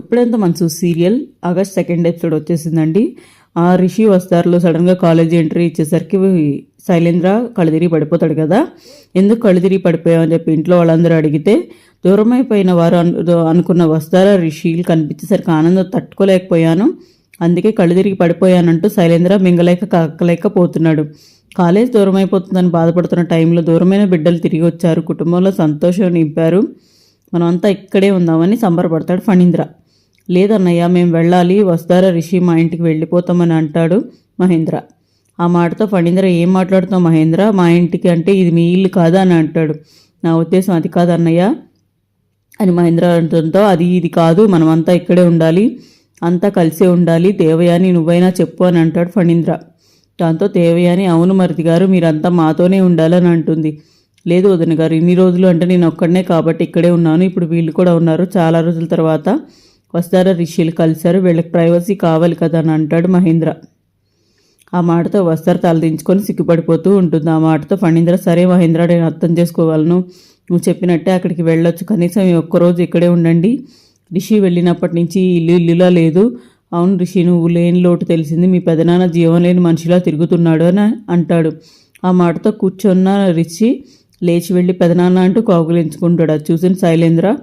ఇప్పుడెంత మంచి serial? August second episode వచ్చేసిందండి. ఆ రిషి వస్తారులో సడన్గా కాలేజీ ఎంట్రీ ఇచ్చేసరికి శైలేంద్ర కళ్ళుదిరి పడిపోతాడు కదా. ఎందుకు కళ్ళుదిరి పడిపోయావు అని చెప్పి ఇంట్లో వాళ్ళందరూ అడిగితే దూరమైపోయిన వారు అనుకున్న వస్తారా రిషిలు కనిపించేసరికి ఆనందం తట్టుకోలేకపోయాను. అందుకే కళ్ళు తిరిగి పడిపోయానంటూ శైలేంద్ర మింగలేక కక్కలేకపోతున్నాడు. కాలేజ్ దూరం అయిపోతుందని బాధపడుతున్న టైంలో దూరమైన బిడ్డలు తిరిగి వచ్చారు. కుటుంబంలో సంతోషం నింపారు. మనమంతా ఇక్కడే ఉందామని సంబరపడతాడు ఫణీంద్ర. లేదన్నయ్య మేము వెళ్ళాలి వస్తారా రిషి మా ఇంటికి వెళ్ళిపోతామని అంటాడు మహేంద్ర. ఆ మాటతో ఫణీంద్ర ఏం మాట్లాడుతావు మహేంద్ర? మా ఇంటికి అంటే ఇది మీ ఇల్లు కాదా? అని అంటాడు. నా ఉద్దేశం అది కాదన్నయ్య అని మహేంద్ర అంటుందో అది ఇది కాదు మనమంతా ఇక్కడే ఉండాలి అంతా కలిసే ఉండాలి దేవయాని నువ్వైనా చెప్పు అని అంటాడు ఫణీంద్ర. దాంతో దేవయాని అవును మరిది గారు మీరంతా మాతోనే ఉండాలని అంటుంది. లేదు వదిన గారు ఇన్ని రోజులు అంటే నేను ఒక్కడనే కాబట్టి ఇక్కడే ఉన్నాను ఇప్పుడు వీళ్ళు కూడా ఉన్నారు చాలా రోజుల తర్వాత వస్తారా రిషిలు? కలిశారు. వీళ్ళకి ప్రైవసీ కావాలి కదా అని అంటాడు మహేంద్ర. ఆ మాటతో వస్తారు తలదించుకొని సిగ్గుపడిపోతూ ఉంటుంది. ఆ మాటతో ఫణీంద్ర సరే మహేంద్ర నేను అర్థం చేసుకోగలను. నువ్వు చెప్పినట్టే అక్కడికి వెళ్ళొచ్చు. కనీసం ఒక్కరోజు ఇక్కడే ఉండండి. రిషి వెళ్ళినప్పటి నుంచి ఇల్లు ఇల్లులా లేదు. అవును రిషి నువ్వు లేని లోటు తెలిసింది. మీ పెదనాన్న జీవం లేని మనిషిలా తిరుగుతున్నాడు అని అంటాడు. ఆ మాటతో కూర్చున్న రిషి లేచి వెళ్ళి పెదనాన్న అంటూ కౌగులించుకుంటాడు. అది చూసిన శైలేంద్ర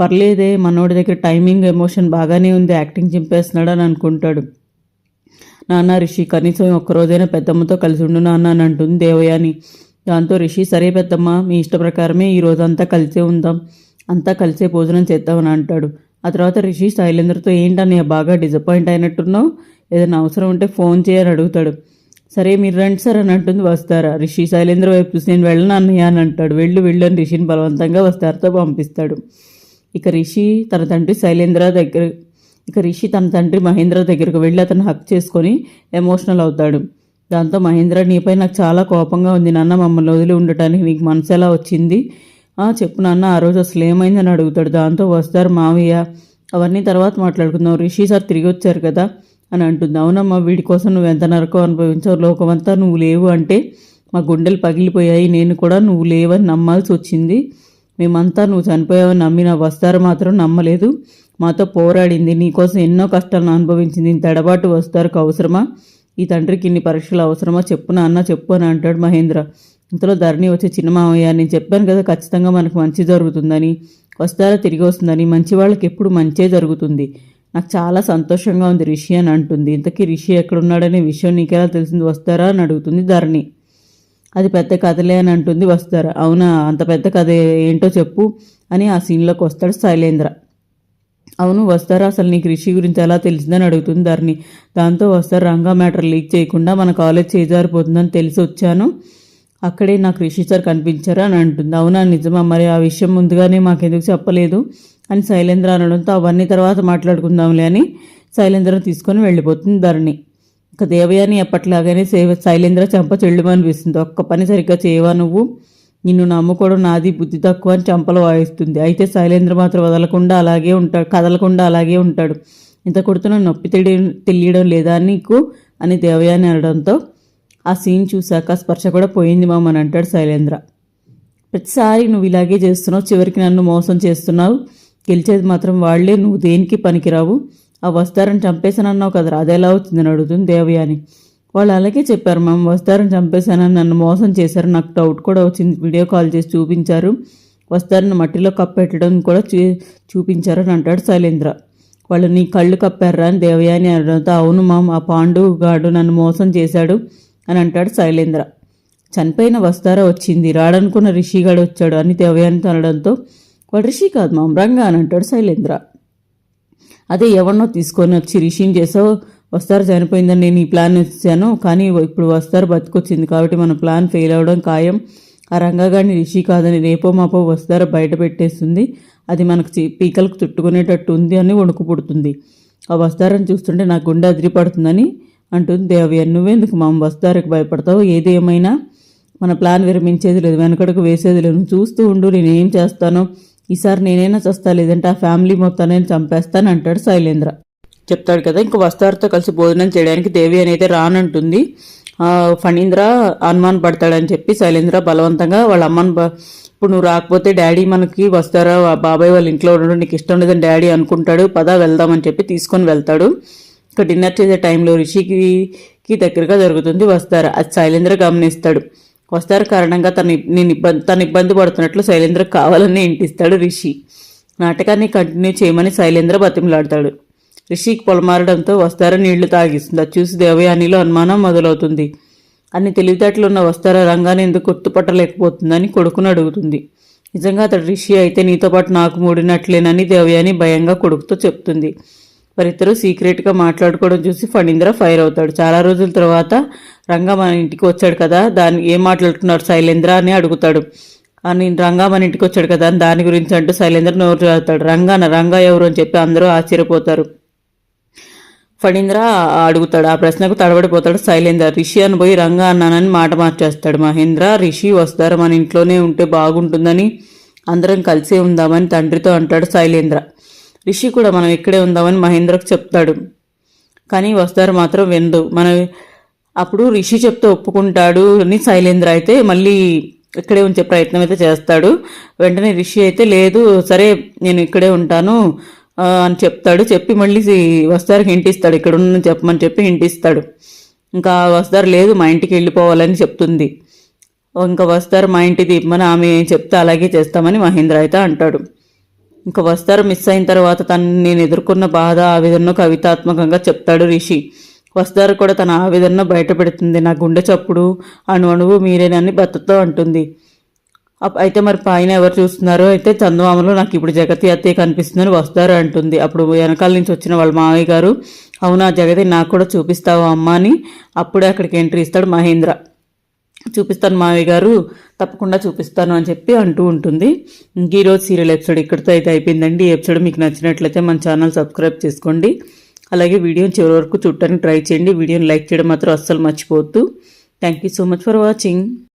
పర్లేదే మనోడి దగ్గర టైమింగ్ ఎమోషన్ బాగానే ఉంది యాక్టింగ్ చింపేస్తున్నాడు అని అనుకుంటాడు. నాన్న రిషి కనీసం ఒక్కరోజైనా పెద్దమ్మతో కలిసి ఉండు నాన్న అని అంటుంది దేవయాని. దాంతో రిషి సరే పెద్దమ్మ మీ ఇష్ట ప్రకారమే ఈ రోజంతా కలిసే ఉందాం అంతా కలిసే భోజనం చేద్దామని అంటాడు. ఆ తర్వాత రిషి శైలేంద్రతో ఏంటని బాగా డిసప్పాయింట్ అయినట్టున్నావు? ఏదైనా అవసరం ఉంటే ఫోన్ చేయని అడుగుతాడు. సరే మీరు రండి సార్ అని అంటుంది వస్తారా. రిషి శైలేంద్ర వైపు చూసి నేను వెళ్ళను అన్నయ్య అని అంటాడు. వెళ్ళు వెళ్ళు అని రిషిని బలవంతంగా వస్తారతో పంపిస్తాడు. ఇక రిషి తన తండ్రి శైలేంద్ర దగ్గర ఇక రిషి తన తండ్రి మహేంద్ర దగ్గరకు వెళ్ళి అతను హక్ చేసుకొని ఎమోషనల్ అవుతాడు. దాంతో మహేంద్ర నీపై నాకు చాలా కోపంగా ఉంది నాన్న మమ్మల్ని వదిలి ఉండటానికి నీకు మనసు ఎలా వచ్చింది? చెప్పు నాన్న ఆ రోజు అసలు ఏమైందని అడుగుతాడు. దాంతో వస్తారు మావయ్య అవన్నీ తర్వాత మాట్లాడుకుందాం. రిషి సార్ తిరిగి వచ్చారు కదా? అని అంటుంది. అవునమ్మా వీడి కోసం నువ్వు ఎంత నరకం అనుభవించావు? లోకమంతా నువ్వు లేవు అంటే మా గుండెలు పగిలిపోయాయి. నేను కూడా నువ్వు లేవని నమ్మాల్సి వచ్చింది. మేమంతా నువ్వు చనిపోయావని నమ్మిన వస్తారు మాత్రం నమ్మలేదు. మాతో పోరాడింది నీకోసం ఎన్నో కష్టాలను అనుభవించింది ఇంత ఎడబాటు వస్తారుకు అవసరమా? ఈ తండ్రికి ఇన్ని పరీక్షలు అవసరమా? చెప్పు నాన్న చెప్పు అని అంటాడు మహేంద్ర. ఇంతలో ధరణి వచ్చి చిన్న మామయ్య నేను చెప్పాను కదా ఖచ్చితంగా మనకు మంచి జరుగుతుందని. వస్తారా తిరిగి వస్తుందని. మంచి వాళ్ళకి ఎప్పుడు మంచే జరుగుతుంది. నాకు చాలా సంతోషంగా ఉంది రిషి అని అంటుంది. ఇంతకీ రిషి ఎక్కడున్నాడనే విషయం నీకెలా తెలిసింది? వస్తారా అని అడుగుతుంది ధరణి. అది పెద్ద కథలే అని అంటుంది వస్తారా అవునా అంత పెద్ద కథ ఏంటో చెప్పు అని ఆ సీన్లోకి వస్తాడు శైలేంద్ర. అవును వస్తారా అసలు నీకు రిషి గురించి ఎలా తెలిసిందని అడుగుతుంది ధరణి. దాంతో వస్తారు రంగా మ్యాటర్ లీక్ చేయకుండా మన కాలేజ్ చేజారిపోతుందని తెలిసి వచ్చాను. అక్కడే నాకు రిషి సార్ కనిపించారు అని అంటుంది. అవునా నిజమా? మరి ఆ విషయం ముందుగానే మాకెందుకు చెప్పలేదు అని శైలేంద్ర అనడంతో అవన్నీ తర్వాత మాట్లాడుకుందాంలే అని శైలేంద్ర తీసుకొని వెళ్ళిపోతుంది ధరణి. దేవయాని ఎప్పట్లాగానే సేవ శైలేంద్ర చెంప చెల్లుమనిపిస్తుంది ఒక్క పని సరిగ్గా చేయవా నువ్వు? నిన్ను నమ్ముకోవడం నాది బుద్ధి తక్కువ అని చంపలు వాయిస్తుంది. అయితే శైలేంద్ర మాత్రం వదలకుండా అలాగే ఉంటాడు కదలకుండా అలాగే ఉంటాడు. ఇంత కొడుతున్న నొప్పి తెలియ తెలియడం లేదా నీకు? అని దేవయాని అనడంతో ఆ సీన్ చూశాక స్పర్శ కూడా పోయింది మామని అంటాడు శైలేంద్ర. ప్రతిసారి నువ్వు ఇలాగే చేస్తున్నావు చివరికి నన్ను మోసం చేస్తున్నావు. గెలిచేది మాత్రం వాళ్ళే నువ్వు దేనికి పనికిరావు? ఆ వస్తారని చంపేశానన్నావు కదా అదెలా వచ్చిందని అడుగుతుంది దేవయాని. వాళ్ళు అలాగే చెప్పారు మేము వస్తారని చంపేశానని నన్ను మోసం చేశారు నాకు డౌట్ కూడా వచ్చింది వీడియో కాల్ చేసి చూపించారు వస్తారని మట్టిలో కప్పెట్టడం కూడా చూ చూపించారు అని అంటాడు శైలేంద్ర. వాళ్ళు నీ కళ్ళు కప్పారా అని దేవయాని అనడంతో అవును మామ్ ఆ పాండు గాడు నన్ను మోసం చేశాడు అని అంటాడు శైలేంద్ర. చనిపోయిన వస్తారా వచ్చింది రాడనుకున్న రిషిగాడు వచ్చాడు అని దేవయాని అనడంతో వాడు రిషి కాదు మామ్ రంగా అని అంటాడు శైలేంద్ర. అదే ఎవరినో తీసుకొని వచ్చి రిషిని చేసావు వస్తారు చనిపోయిందని నేను ఈ ప్లాన్ ఇచ్చాను కానీ ఇప్పుడు వస్తారు బతికొచ్చింది కాబట్టి మన ప్లాన్ ఫెయిల్ అవ్వడం ఖాయం. ఆ రంగగాడిని రిషి కాదని రేపో మాపో వస్తారో బయట పెట్టేస్తుంది. అది మనకు పీకలకు చుట్టుకునేటట్టు ఉంది అని వణుకు పుడుతుంది. ఆ వస్తారని చూస్తుంటే నా గుండె అదిరిపడుతుందని అంటుంది దేవయ్య. నువ్వెందుకు మా వస్తారకు భయపడతావు? ఏది ఏమైనా? మన ప్లాన్ విరమించేది లేదు వెనకడకు వేసేది లేదు. చూస్తూ ఉండు నేను ఏం చేస్తానో ఈసారి నేనైనా చస్తా లేదంటే ఆ ఫ్యామిలీ మొత్తాన్ని చంపేస్తాను అంటాడు శైలేంద్ర. చెప్తాడు కదా ఇంక వస్తారుతో కలిసి భోజనం చేయడానికి దేవి అనేది రానంటుంది. ఫణీంద్ర అనుమాన్ పడతాడని చెప్పి శైలేంద్ర బలవంతంగా వాళ్ళ అమ్మను ఇప్పుడు నువ్వు రాకపోతే డాడీ మనకి వస్తారా? బాబాయ్ వాళ్ళ ఇంట్లో ఉండడం నీకు ఇష్టం లేదని డాడీ అనుకుంటాడు పదా వెళ్దామని చెప్పి తీసుకొని వెళ్తాడు. ఇక డిన్నర్ చేసే టైంలో రిషికి దగ్గరగా జరుగుతుంది వస్తారు? అది శైలేంద్ర గమనిస్తాడు. వస్తారు కారణంగా తన నేను ఇబ్బంది తను ఇబ్బంది పడుతున్నట్లు శైలేంద్ర కావాలని ఇంటిస్తాడు రిషి. నాటకాన్ని కంటిన్యూ చేయమని శైలేంద్ర బతిమలాడతాడు. రిషికి పొలమారడంతో వస్తార నీళ్ళు తాగిస్తుంది. అది చూసి దేవయానిలో అనుమానం మొదలవుతుంది. అన్ని తెలివితేటలు ఉన్న వస్తార రంగాన్ని ఎందుకు గుర్తుపట్టలేకపోతుందని కొడుకును అడుగుతుంది. నిజంగా అతడు రిషి అయితే నీతో పాటు నాకు మూడినట్లేనని దేవయాని భయంగా కొడుకుతో చెప్తుంది. వారిద్దరూ సీక్రెట్గా మాట్లాడుకోవడం చూసి ఫణీంద్ర ఫైర్ అవుతాడు. చాలా రోజుల తర్వాత రంగా మన ఇంటికి వచ్చాడు కదా దాన్ని ఏం మాట్లాడుతున్నాడు శైలేంద్ర అని అడుగుతాడు. అని రంగా మన ఇంటికి వచ్చాడు కదా అని దాని గురించి అంటూ శైలేంద్ర నోరు చదువుతాడు రంగాన రంగా ఎవరు అని చెప్పి అందరూ ఆశ్చర్యపోతారు. ఫణీంద్ర అడుగుతాడు. ఆ ప్రశ్నకు తడబడిపోతాడు శైలేంద్ర. రిషి అని పోయి రంగా అన్నానని మాట మార్చేస్తాడు. మహేంద్ర రిషి వస్తారు మన ఇంట్లోనే ఉంటే బాగుంటుందని అందరం కలిసే ఉందామని తండ్రితో అంటాడు శైలేంద్ర. రిషి కూడా మనం ఇక్కడే ఉందామని మహేంద్రకు చెప్తాడు. కానీ వస్తారు మాత్రం విందు మన అప్పుడు రిషి చెప్తే ఒప్పుకుంటాడు. అని శైలేంద్ర అయితే మళ్ళీ ఇక్కడే ఉంచే ప్రయత్నం అయితే చేస్తాడు. వెంటనే రిషి అయితే లేదు సరే నేను ఇక్కడే ఉంటాను అని చెప్తాడు. చెప్పి మళ్ళీ వస్తారికి ఇంటిస్తాడు ఇక్కడ ఉన్న చెప్పమని చెప్పి ఇంటిస్తాడు ఇంకా వస్తారు లేదు మా ఇంటికి వెళ్ళిపోవాలని చెప్తుంది. ఇంకా వస్తారు మా ఇంటి దీపమని ఆమె చెప్తే అలాగే చేస్తామని మహేంద్ర అయితే అంటాడు. ఇంకా వస్తారు మిస్ అయిన తర్వాత తను నేను ఎదుర్కొన్న బాధ ఆవేదనను కవితాత్మకంగా చెప్తాడు రిషి. వస్తారు కూడా తన ఆవేదనను బయటపెడుతుంది. నా గుండె చప్పుడు అణు అణువు మీరేనని భర్తతో అంటుంది. అప్- అయితే మరి పైన ఎవరు చూస్తున్నారో అయితే చందమామలో నాకు ఇప్పుడు జగతి అత్తయ్య కనిపిస్తుందని వస్తారు అంటుంది. అప్పుడు వెనకాల నుంచి వచ్చిన వాళ్ళ మావయ్య గారు అవునా జగతి నాకు కూడా చూపిస్తావా అమ్మ అని అప్పుడే అక్కడికి ఎంట్రీ ఇస్తాడు మహేంద్ర. చూపిస్తాను మావయ్య గారు తప్పకుండా చూపిస్తాను అని చెప్పి అంటూ ఉంటుంది. ఈరోజు సీరియల్ ఎపిసోడ్ ఇక్కడితో అయితే అయిపోయిందండి. ఈ ఎపిసోడ్ మీకు నచ్చినట్లయితే మన ఛానల్ సబ్స్క్రైబ్ చేసుకోండి. అలాగే వీడియోని చివరి వరకు చూడటానికి ట్రై చేయండి. వీడియోని లైక్ చేయడం మాత్రం అస్సలు మర్చిపోవద్దు. Thank you so much for watching